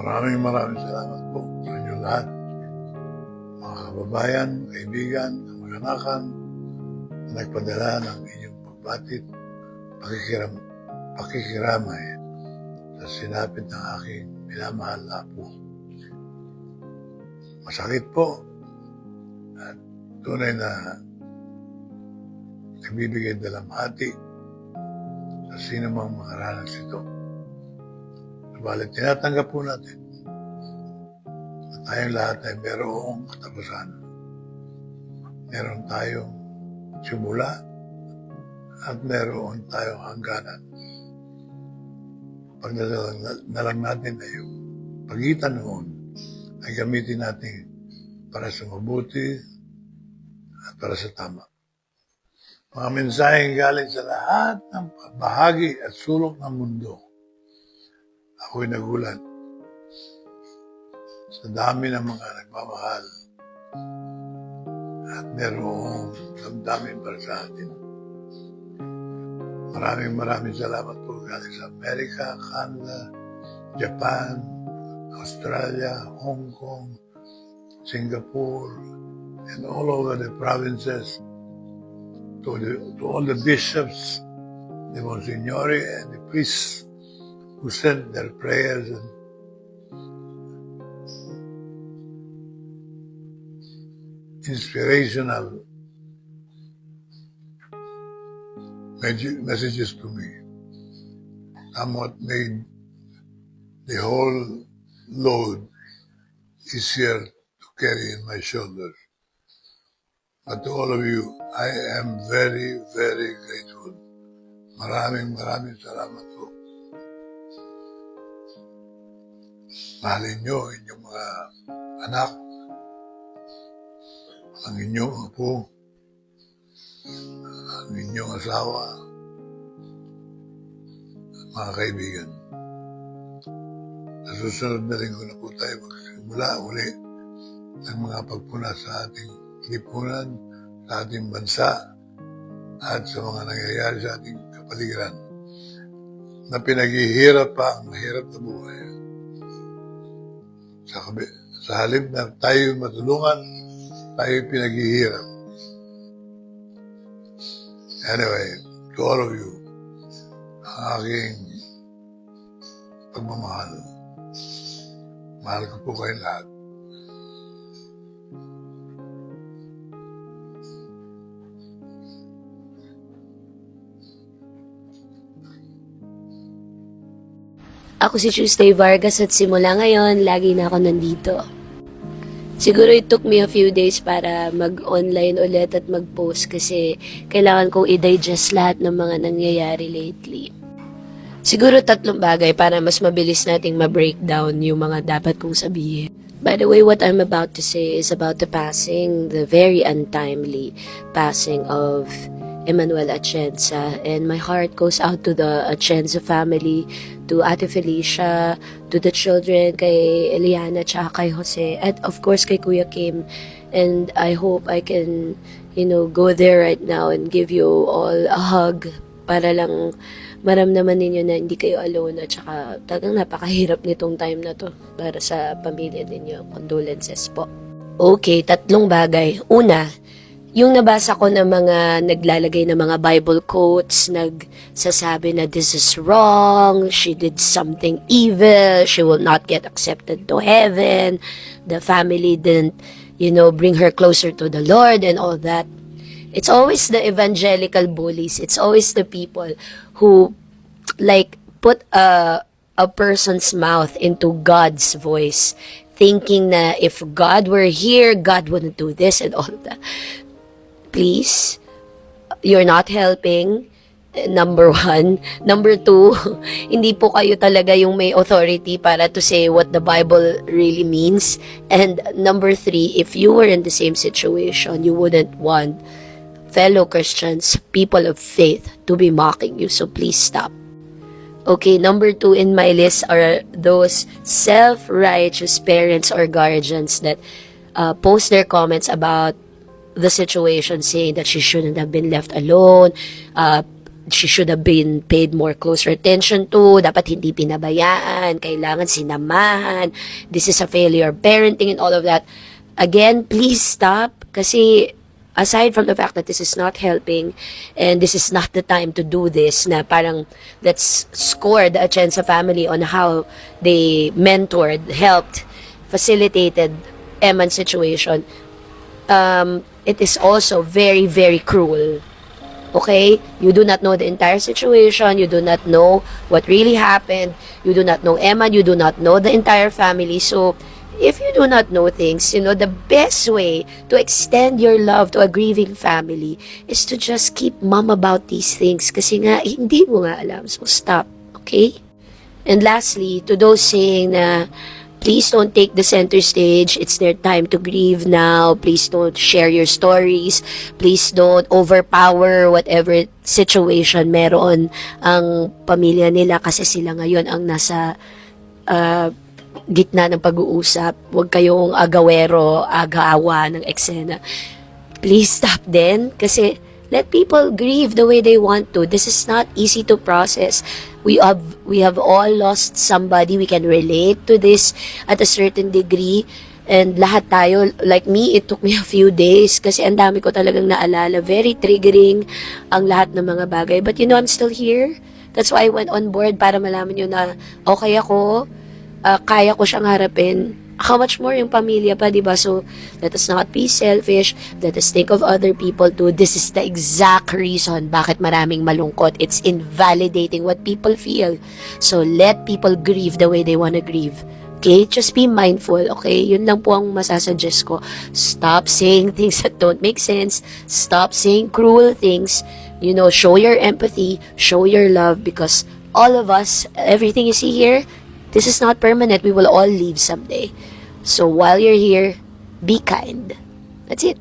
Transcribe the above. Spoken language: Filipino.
Maraming maraming salamat po sa inyo lahat. Mga kababayan, kaibigan, kamag-anakan, na nagpadala ng inyong pagbatit, pakikiram, pakikiramay sa sinapit ng aking minamahal na po. Masakit po at tunay na nagbibigay dalamhati sa sino mang makaranas ito. Subalit tinatanggap po natin na tayong lahat ay merong katapusan. Meron tayong simula at meron tayong hangganan. Pag nalang, nalang natin na yung pagitan noon ay gamitin natin para sa mabuti at para sa tama. Mga mensaheng galing sa lahat ng bahagi at sulok ng mundo. Ako'y nagulat. Sa dami ng mga nagmamahal at merong damdamin para sa atin. Maraming maraming salamat po galing sa Amerika, Canada, Japan, Australia, Hong Kong, Singapore, and all over the provinces. To, the, to all the bishops, the monsignori, and the priests who sent their prayers and inspirational messages to me. I'm what made the whole load easier to carry in my shoulders. But to all of you, I am very, very grateful. Maraming maraming salamat po. Mahalin nyo ang inyong mga anak, ang inyong apo, ang inyong asawa, mga kaibigan. Sa susunod na linggo na po tayo magsimula uli ng mga pagpuna sa ating lipunan, sa ating bansa, at sa mga nangyayari sa ating kapaligiran na pinaghihirap pa ang mahirap na buhay. Sa, sa halip na tayo matulungan, tayo pinaghihirap. Anyway, to all of you, ang aking pagmamahal. Mahal ko po kayo lahat. Ako si Tuesday Vargas at simula ngayon, lagi na ako nandito. Siguro it took me a few days para mag-online ulit at mag-post kasi kailangan kong i-digest lahat ng mga nangyayari lately. Siguro tatlong bagay para mas mabilis nating ma-breakdown yung mga dapat kong sabihin. By the way, what I'm about to say is about the passing, the very untimely passing of Emmanuel Atienza. And my heart goes out to the Atienza family, to Ate Felicia, to the children, kay Eliana, tsaka kay Jose, and of course kay Kuya Kim. And I hope I can, you know, go there right now and give you all a hug para lang maramdaman ninyo na hindi kayo alone at saka talagang napakahirap nitong time na to para sa pamilya ninyo. Condolences po. Okay, tatlong bagay. Una, yung nabasa ko ng mga naglalagay ng mga Bible quotes, nagsasabi na this is wrong, she did something evil, she will not get accepted to heaven, the family didn't, you know, bring her closer to the Lord and all that. It's always the evangelical bullies. It's always the people who like put a a person's mouth into God's voice, thinking na if God were here, God wouldn't do this and all of that. Please, you're not helping. Number one. Number two, hindi po kayo talaga yung may authority para to say what the Bible really means. And number three, if you were in the same situation, you wouldn't want fellow Christians, people of faith, to be mocking you. So please stop. Okay, number two in my list are those self-righteous parents or guardians that uh, post their comments about the situation, saying that she shouldn't have been left alone, uh, she should have been paid more closer attention to, dapat hindi pinabayaan, kailangan sinamahan, this is a failure parenting and all of that. Again, please stop kasi aside from the fact that this is not helping and this is not the time to do this na parang let's score the Atienza family on how they mentored, helped, facilitated Emma's situation, um, it is also very, very cruel. Okay? You do not know the entire situation. You do not know what really happened. You do not know Emma. You do not know the entire family. So, if you do not know things, you know, the best way to extend your love to a grieving family is to just keep mum about these things. Kasi nga, hindi mo nga alam. So, stop. Okay? And lastly, to those saying na please don't take the center stage. It's their time to grieve now. Please don't share your stories. Please don't overpower whatever situation meron ang pamilya nila kasi sila ngayon ang nasa uh, gitna ng pag-uusap. Huwag kayong agawero, agawa ng eksena. Please stop then kasi let people grieve the way they want to. This is not easy to process. We have we have all lost somebody. We can relate to this at a certain degree. And lahat tayo, like me, it took me a few days kasi ang dami ko talagang naalala. Very triggering ang lahat ng mga bagay. But you know, I'm still here. That's why I went on board para malaman nyo na okay ako, uh, kaya ko siyang harapin. How much more yung pamilya pa, di ba? So, let us not be selfish. Let us think of other people too. This is the exact reason bakit maraming malungkot. It's invalidating what people feel. So, let people grieve the way they wanna grieve. Okay? Just be mindful, okay? Yun lang po ang masasuggest ko. Stop saying things that don't make sense. Stop saying cruel things. You know, show your empathy, show your love because all of us, everything you see here, this is not permanent. We will all leave someday. So while you're here, be kind. That's it.